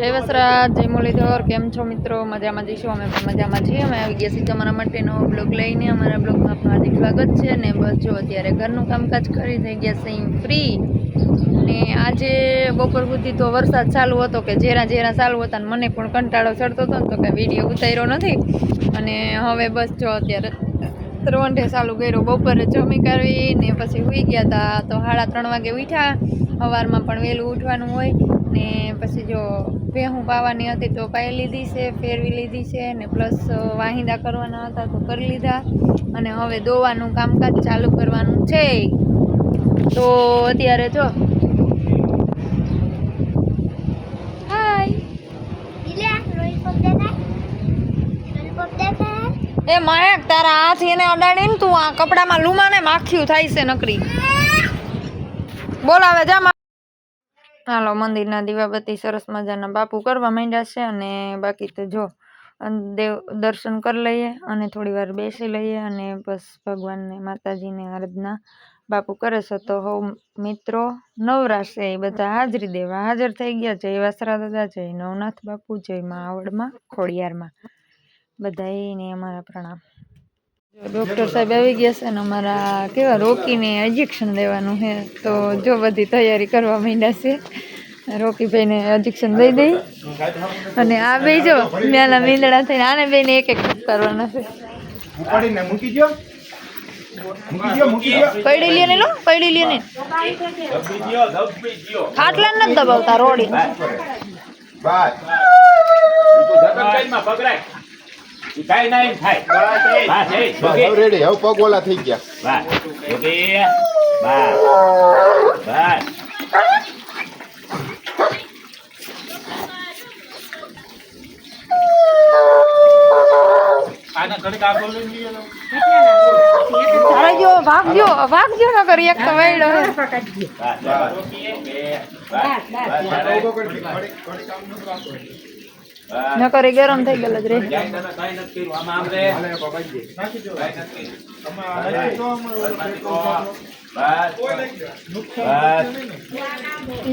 જય વસરાજ, જય મુરલીધર, કેમ છો મિત્રો? મજામાં જઈશું, અમે પણ મજામાં છીએ. અમે આવી ગયા છીએ તમારા માટેનો બ્લોગ લઈને. અમારા બ્લોગમાં આપનું હાર્દિક સ્વાગત છે ને બસ જો અત્યારે ઘરનું કામકાજ કરી થઈ ગયા છે ફ્રી ને આજે બપોર સુધી તો વરસાદ ચાલુ હતો કે જેરા જેરા ચાલુ હતા ને મને પણ કંટાળો ચડતો હતો તો કે વીડિયો ઉતાર્યો નથી. અને હવે બસ જો અત્યારે ત્રવંઠે ચાલુ કર્યો બપોરે જમી કરવી ને પછી સુઈ ગયા હતા તો સાડા ત્રણ વાગે ઉઠ્યા. સવારમાં પણ વહેલું ઉઠવાનું હોય. ને પછી જો ભેહું પાવાની હતી તો પાઈ લીધી છે, ફેરવી લીધી છે ને પ્લસ વાહિંદા કરવાના હતા તો કરી લીધા. અને હવે દોવાનું કામકાજ ચાલુ કરવાનું છે. તો અત્યારે જો. એ મહેક તારા હાથ એને અડાડીને તું આ કપડામાં લુમાને માખ્યું થાય છે નકરી. બોલાવે જા હાલો મંદિરના દીવાબત્તી સરસ મજાના બાપુ કરવા માંડ્યા છે અને બાકી તો જો દેવ, દર્શન કરી લઈએ અને થોડી વાર બેસી લઈએ અને બસ ભગવાનને, માતાજીને આરાધના બાપુ કરે છે. તો હવ મિત્રો નવરાશે એ બધા. હાજરી દેવા હાજર થઈ ગયા. જય વાસરા દાદા, જય નવનાથ બાપુ, જય માવડમાં ખોડિયારમાં. બધાને અમારા પ્રણામ. ડૉક્ટર સાહેબ આવી ગયા છે ને અમારા કેવા રોકીને ઇન્જેક્શન દેવાનું છે. તો જો બધી તૈયારી કરવા માંડ્યા છે. રોકીભાઈને ઇન્જેક્શન દઈ દઈ. અને આ બે જો મેલા મીંદડા થઈને આને બેને એક એક કરવાના છે. પડી લે ને લો પડી લે ને. ખાટલા નથી દબાવતા રોડી. બસ કાંઈ ના થાય. બસ એ હવે રેડી હવે પગ ઓલા થઈ ગયા. બસ. ઓકે. બસ. બસ. આને ઘડીક આગળ લઈ લઈએ લો. તારે જો ભાગજો ભાગજો ન કરી એક તો વૈડો બસ, બસ, રોકીએ. બે, બસ, બસ, બસ. ન કરી ગરમ થઈ ગયેલ જ રે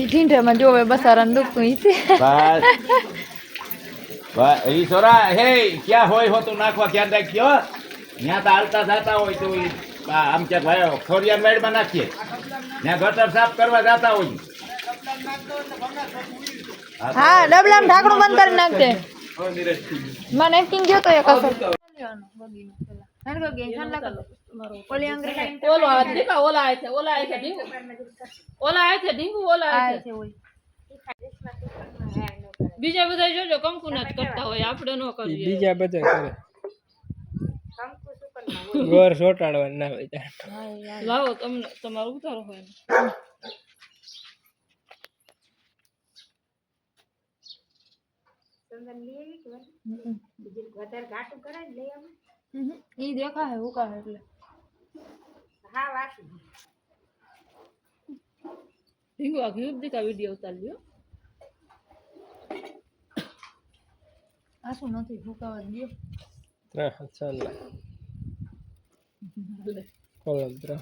ઢીંઢામાં જોવે બસારાને દુખતું ઈ છે ઈ ક્યાં હોય હોતું નાખવા ક્યાં રાખ્યો ત્યાં તો હાલતા જાતા હોય તો આમ ક્યાંક ભાઈ ખોરિયાર મેડમાં નાખીએ ત્યાં ગટર સાફ કરવા જાતા હોય હા ડબલામાં ઢાંકણું બંધ કરી નાખજે. મને નેપકિન ગયો તો એક અસર. બીજા બધા જોજો કંકુ જ કરતા હોય આપણે ન કરીએ. બીજા બધા કરે. ગોર સોટાડવા ના હોય લાવો તમને તમારું ઉતારો હોય. ને. ઈ દેખા હે ઉકા એટલે. ઢીંગુ આ ઘી દીકા વીડિયો ઉતારજો આ શું નથી ભૂકાવા ગયો ત્રણ હાથ ચાલ. કોલમ ત્રણ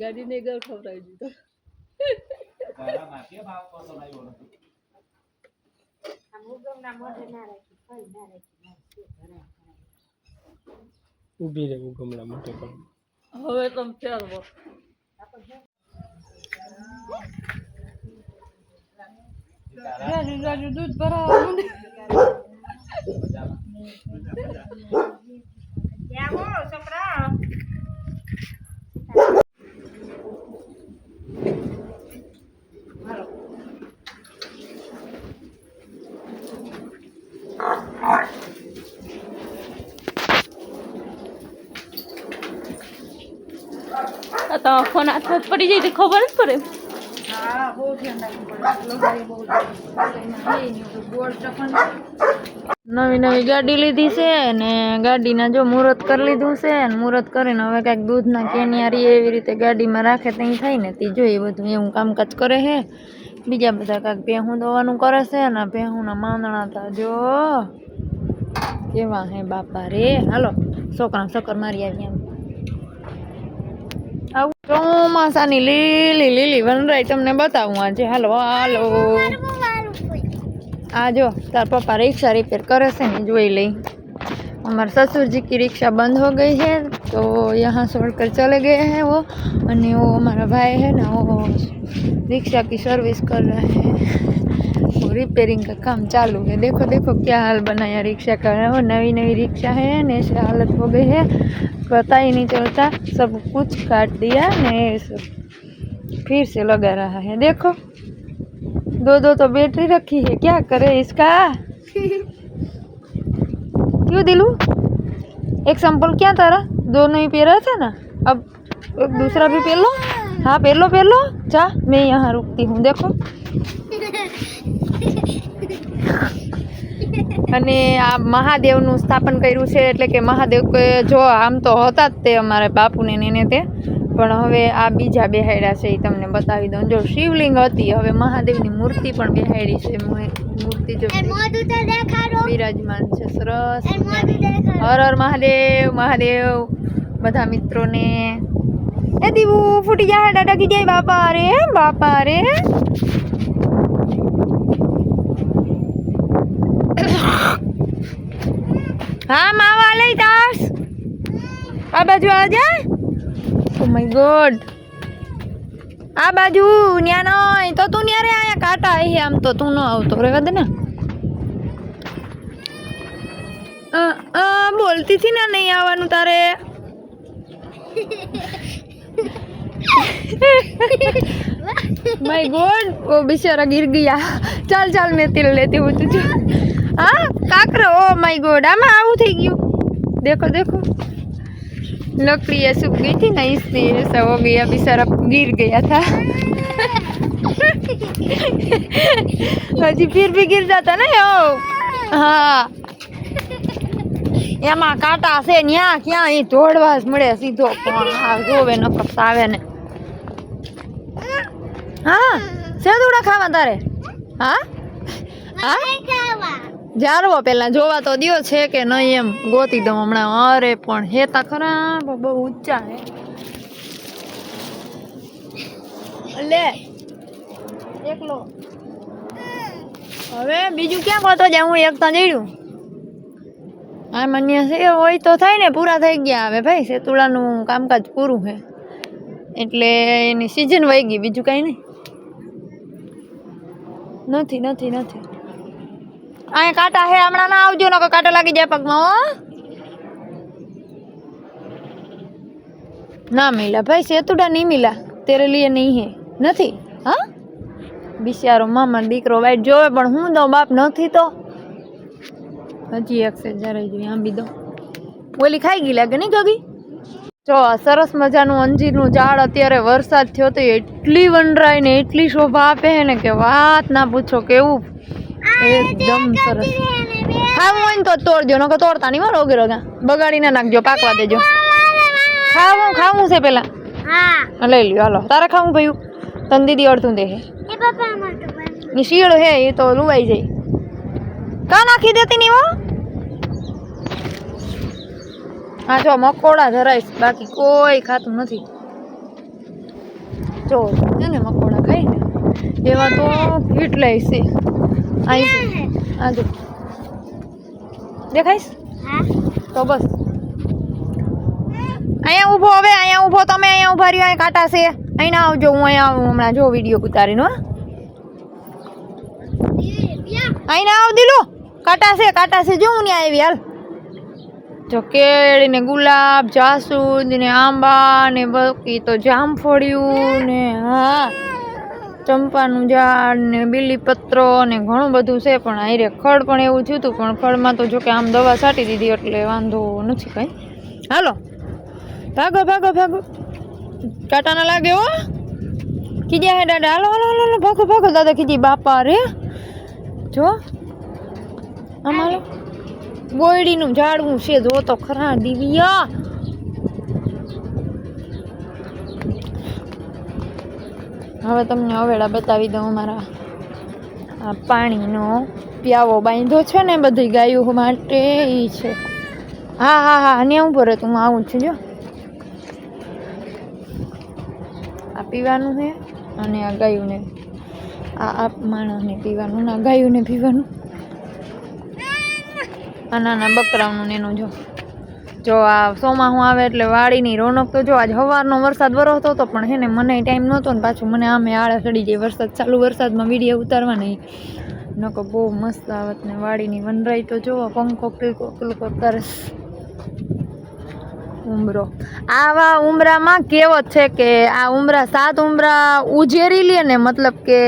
ગાડી ને ઘર ખવડાવી દીધો. ઊભી રહેવું ગમડા મોટે પણ. હવે તમે ફેરવો રાજુ રાજુ દૂધ ભરાવા. તમારો ફોન હાથમાં પડી જાય તો ખબર જ પડે. હા બહુ ધ્યાન રાખવું પડે. લગાડી બહુ નવી નવી ગાડી લીધી છે ને ગાડીના જો મુહૂર્ત કરી લીધું છે ને મુહૂર્ત કરીને હવે કાંઈક દૂધના કેનિયારી એવી રીતે ગાડીમાં રાખે ત્યાં થાય ને તે જોઈએ બધું એવું કામકાજ કરે છે. બીજા બધા કાંઈક ભેહું દોવાનું કરે છે અને ભેહુંના માંદણા તા જો કેવા હે બાપા રે. હાલો છોકરા ચક્કર મારી આવી આવું ચોમાસાની લીલી લીલી વનરાઈ તમને બતાવું આજે હાલો હાલો આ જો તાર પપ્પા रिक्शा रिपेयर करे से नहीं જોઈ લઈ हमारे ससुर जी की रिक्शा बंद हो गई है तो यहाँ छोड़कर चले गए हैं वो और वो हमारा भाई है ना वो रिक्शा की सर्विस कर रहा है वो रिपेयरिंग का काम चालू है। देखो देखो क्या हाल बनाया रिक्शा का वो नई नई रिक्शा है ने ऐसे हालत हो गई है। पता ही नहीं चलता, सब कुछ काट दिया ने सब फिर से लगा रहा है। देखो दो दो तो बैटरी रखी है, क्या करे इसका? क्यों दिलू? एक संपल क्या तारा? दोनों ही पहरा था ना? अब एक दूसरा भी पहन लो। हाँ पहन लो पहन लो। मैं यहाँ रुकती हूँ, देखो। અને આ મહાદેવનું સ્થાપન કર્યું છે એટલે કે મહાદેવ જો આમ તો હતા જ તે અમારે બાપુને એને તે. પણ હવે આ બીજા બેહાડ્યા છે એ તમને બતાવી દઉં. જો શિવલિંગ હતી હવે મહાદેવની મૂર્તિ પણ બેહાડી છે. મૂર્તિ જો બિરાજમાન છે. સરસ હર હર મહાદેવ મહાદેવ. બધા મિત્રોને. એ દીવું ફૂટી જાય દાદા કી જાય બાપા રે બાપા રે. Mama walay tas. Apa aja? Oh my god. Ah baju ni ano itu tuh ni area yang kata ih am tuh tuh no auto mereka dina. Ah ah bolti sih na eh, eh, nih awan utare. my god, oh bisa ragir gya? Cal cal metil leti butuh. હા કાકરો oh my God આમાં આવું થઈ ગયું देखो देखो लकड़ियाँ सूख गई थी ना इसलिए ऐसा हो गया बेचारा गिर गया था हजी फिर भी गिर जाता ना यो હા એમાં કાંટા છે ન્યા ક્યાં એ દોડવા જ મળે સીધો પણ આ જોવે નકર આવે ને હા સેદુડા ખાવા તારે હા હા જારવો પેલા, જોવા તો દ્યો છે કે નહીં એમ. ગોતી દઉં હમણાં. અરે પણ, હેતા ખરા, બહુ- ઊંચા હે. લે. એકલો. હવે બીજું ક્યાં ગોતો જાય હું એકતા જઈડું આ માન્ય છે, હોય તો થાય ને, પૂરા થઈ ગયા હવે ભાઈ સેતુડાનું કામકાજ પૂરું છે એટલે એની સિઝન વહી ગઈ, બીજું કાંઈ નહીં. નથી નથી નથી. અહીંયા કાંટા હે હમણાં ના આવજો, નકર કાંટો લાગી જાય પગમાં, હો. ના મિલા, ભાઈ, સેતુડા નહીં મિલા, તેરે લીએ નહીં હે. નથી, હા. બિચારો મામા દીકરો વાઈટ જોવે, પણ હું દઉં બાપ નથી તો. હજી એક છે જરા જોઈએ આંબી દો ઓલી ખાઈ ગઈ લાગે નહીં ગગી જો સરસ મજાનું અંજીરનું ઝાડ અત્યારે વરસાદ થયો તો એટલી વનરાય ને એટલી શોભા આપે ને કે વાત ના પૂછો, કેવું એકદમ સરસ. ખાવું હોય ને તો તોડજો નકર તોડતા નહીં મારો ઓગેરો બગાડીને નાખજો પાકવા દેજો. ખાવું ખાવું છે પેલા. લઈ લ્યો હાલો. તારે ખાવું ભયું તન દીદી અડધું દે. શિયાળો શીળ હે એ તો લુવાઈ જાય. કા નાખી દેતી નહીં હો? હા જો મકોડા ધરાઈશ. બાકી કોઈ ખાતું નથી. જો ને મકોડા ખાઈ ને એવા તો ફીટ છે. અહીં હા? જો. દેખાઈશ? તો બસ. અહીંયા ઊભો હવે અહીંયા ઊભો. તમે અહીંયા ઊભા રહ્યો અહીંયા કાંટા છે. અહીં ના આવજો હું અહીંયા આવું હમણાં જો વીડિયો ઉતારીનો હો. અહીં ના આવ દીલો. કાંટા છે કાંટા છે. જો હું ત્યાં આવી હાલ. જો કેળ ને ગુલાબ જાસૂદ ને આંબા ને બાકી તો જામફળિયું ને હા. ચંપાનું ઝાડ ને બીલીપત્રો ને ઘણું બધું છે પણ આયરે ખડ પણ એવું થયું હતું પણ ખડમાં તો જો કે આમ દવા છાંટી દીધી એટલે વાંધો નથી કંઈ. હાલો. ભાગો ભાગો ભાગો. ટાટા ના લાગે હો. ખીજ્યા હે દાદા. હાલો હાલો હાલો, હાલો. ભાગો ભાગો. દાદા ખીજી બાપા રે. જો. આમ હાલો. બોયડીનું ઝાડવું છે જો તો ખરા દિવ્યા. હવે તમને અવેડા બતાવી દઉં અમારા આ પાણીનો પ્યાવો બાંધો છે ને બધી ગાયો માટે એ છે. હા હા હા અને હું તું હું આવું છું, જો. આ પીવાનું છે અને આ ગાયુંને, આ આ માણસને પીવાનું ના ગાયુંને પીવાનું. આ નાના બકરાઓનું ને એનું જો. જો આ ચોમાસું આવે એટલે વાડીની રોનક તો જો આજ સવારનો વરસાદ વરસતો હતો પણ હે ને મને ટાઈમ નહોતો ને પાછું મને આમે આળે ચડી જાય વરસાદ, ચાલુ વરસાદમાં વીડિયો ઉતારવા નહીં નકો બહુ મસ્ત આવત ને વાડીની વનરાઈ તો જો પંખો કિલકો કિલકો કરે. ઉમરો. આવા ઉમરામાં કહેવત છે કે આ ઉમરા સાત ઉમરા ઉજેરી લે ને મતલબ કે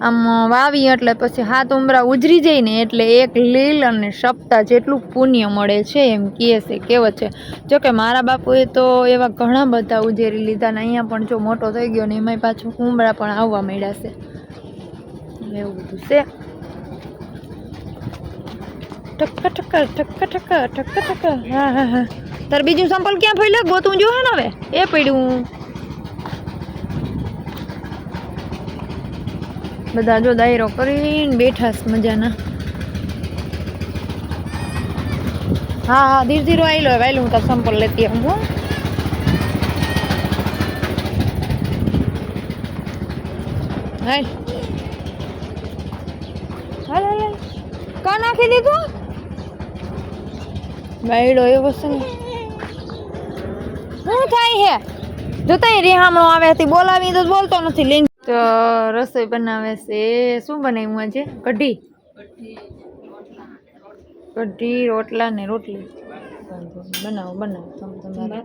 આમ વાવી એટલે પછી સાત ઉમરા ઉજરી જાય ને એટલે એક લીલ અને સપ્તાહ જેટલું પુણ્ય મળે છે એમ કહે છે, કહેવત છે. જો કે મારા બાપુએ તો એવા ઘણા બધા ઉજેરી લીધા ને અહીંયા પણ જો મોટો થઈ ગયો ને એમાંય પાછું ઉમરા પણ આવવા માંડ્યા છે. એવું બધું છે. ઠક્કા ઠક્કા ઠક્કા ઠક્કા ઠક્કા ઠક્કા હા હા હા. તાર બીજું સંપલ ક્યાં ફેલે ગોતું જો હે ને હવે. એ પડ્યું. બધા જો દાયરો કરીને બેઠા મજાના. હા હા, ધીરે ધીરે આવી લો આવેલો હું તાર સંપલ લેતી આવું, હું. હાલ. હાલ હાલ નાખી દીધું? બાયડો એવો છે ને. શું થાય હે? જોતા રેહામણો આવે હતી બોલાવી તો બોલતો નથી લિંક તો રસોઈ બનાવે છે. શું બનાવ્યું આજે? કઢી? કઢી, રોટલા ને રોટલી. બનાવો બનાવો. તમે તમારા.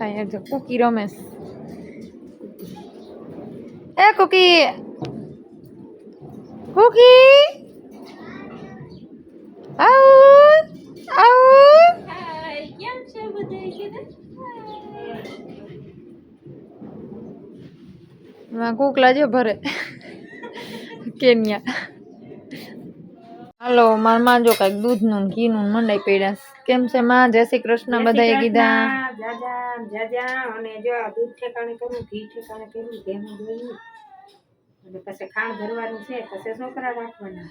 અહીંયા જો કુકી રમેશ એ કુકી. કુકી? કુકલા જે ભરે. કેન્યા. હાલો મારમાં જો કાંઈક દૂધનું ને ઘીનું ને મંડાઈ પડ્યા. કેમ છે માં? જય શ્રી કૃષ્ણ બધાએ કીધા. જાજા જાજા અને જો આ દૂધ ઠેકાણે કરવું ઘી ઠેકાણે કરવું ભેનું જોયું. અને પછી ખાણ ભરવાનું છે પછી છોકરા રાખવાના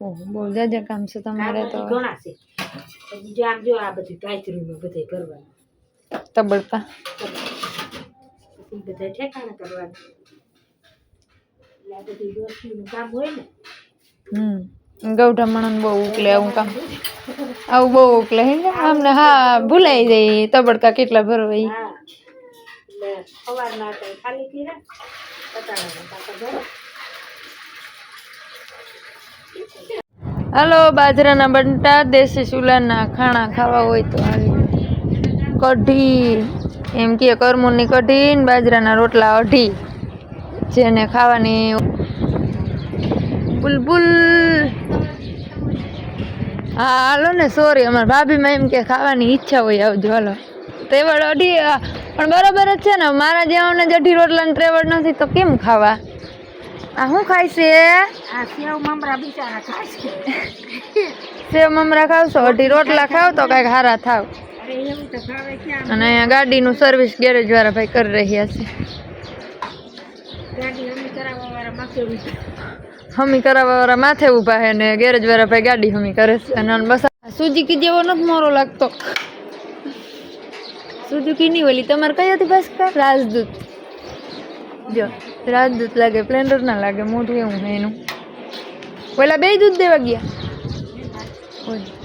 ઓહો બહુ જાજા કામ છે તમારે તો. કામ ઘણા છે. પછી આમ જો આ બધું કાચરીમાં બધે કરવાનું તબડકા બધા ઠેકાણે કરવાનું એટલે આ બધી ડોસીનું કામ હોય ને હમ ગૌઢામણ બહુ ઉકલે આવું કામ. આવું બહુ ઉકલે હે ને? આમને હા ભૂલાઈ જાય તબડકા કેટલા ભરવા ઈ. હા એટલે સવારના તો ખાલી કર્યા પટાણા પાછા ભરે હાલો બાજરાના બંટા દેશી ચૂલાના ખાણા ખાવા હોય તો આવી કઢી એમ કે કરમૂરની કઢી ને બાજરાના રોટલા અઢી. જેને ખાવાની બુલબુલ. હા હાલો ને સોરી અમારા ભાભીમાં એમ કે ખાવાની ઈચ્છા હોય આવજો હાલો. ત્રેવડ અઢી પણ બરાબર જ છે ને મારા જેવાને જ અઢી રોટલા ત્રેવડ નથી તો કેમ ખાવા? આ શું ખાય છે? સેવ મમરા બિચારા ખાય છે. સેવ મમરા ખાવશો? અઢી રોટલા ખાવ તો કાંઈક હારા થાવ. અને અહીંયા ગાડીનું સર્વિસ ગેરેજ વાળા ભાઈ કરી રહ્યા છે ગાડી અમે કરાવવા વાળા માથે ઊભી. હમી કરાવવા વાળા માથે ઊભા છે. ને ગેરેજ વાળા ભાઈ ગાડી હમી કરે છે અને બસ સુજીકી સુઝુકી જેવો નથી મોરો લાગતો. સુઝુકી નહીં ઓલી તમારે કઈ હતી બસ રાજદૂત. જો રાજદૂત લાગે સ્પ્લેન્ડર ના લાગે મોઢું એવું એનું. પેલા બે દૂધ દેવા ગયા. ઓય.